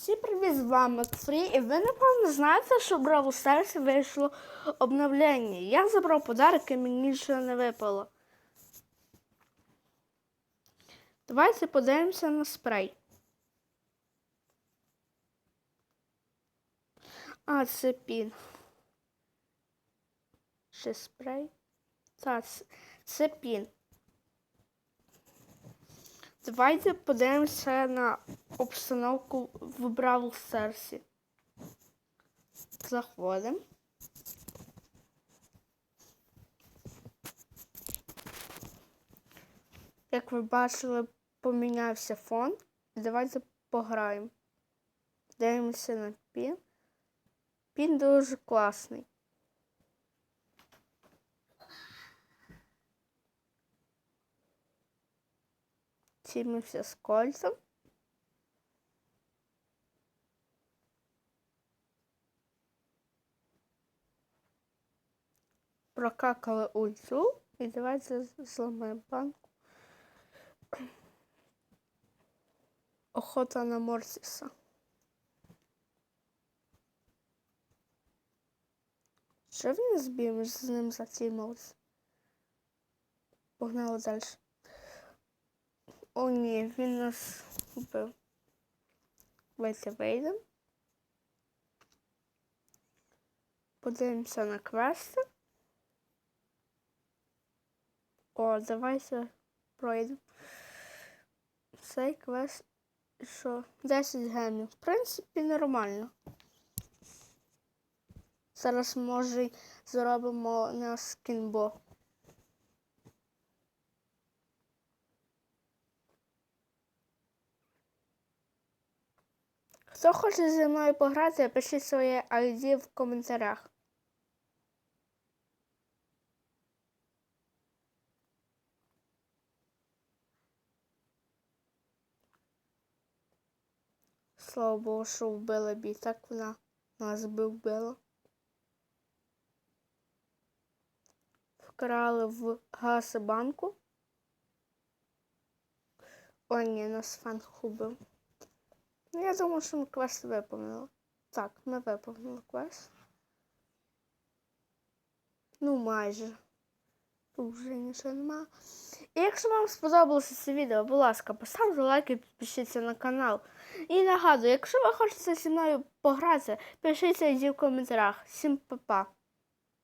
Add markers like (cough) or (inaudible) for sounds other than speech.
Всім привіт, з вами Фрі, і ви напевно знаєте, що в Brawl Stars вийшло обновлення. Я забрав подарок і мені нічого не випало. Давайте подивимося на спрей. А, це пін. Ще спрей. Так, це пін. Давайте подивимося на обстановку в Бравл Старсі. Заходимо. Як ви бачили, помінявся фон. Давайте пограємо. Дивимося на пін. Пін дуже класний. Тімився з кольцем. Прокакали ульту і давайте зламаємо банку. (clears throat) Охота на Морсіса. Що він з бім з ним затімався? Погнали далі. О, ні, він нас вбив. Давайте вийдемо. Подивимося на квести. О, давайте пройдемо. Цей квест, що 10 гемів. В принципі, нормально. Зараз, може, зробимо на скінбо. Хто хоче зі мною пограти, пишіть своє ID в коментарях. Слава Богу, що вбила бій, так вона нас би вбила. Вкрали в газобанку. О, ні, нас фанк убив. Ну, я думаю, що ми квест виповнили. Так, ми виповнили квест. Ну, майже. Нічого нема. І якщо вам сподобалося це відео, будь ласка, поставте лайк і підпишіться на канал. І нагадую, якщо ви хочете зі мною погратися, пишіть в коментарях. Всім па-па.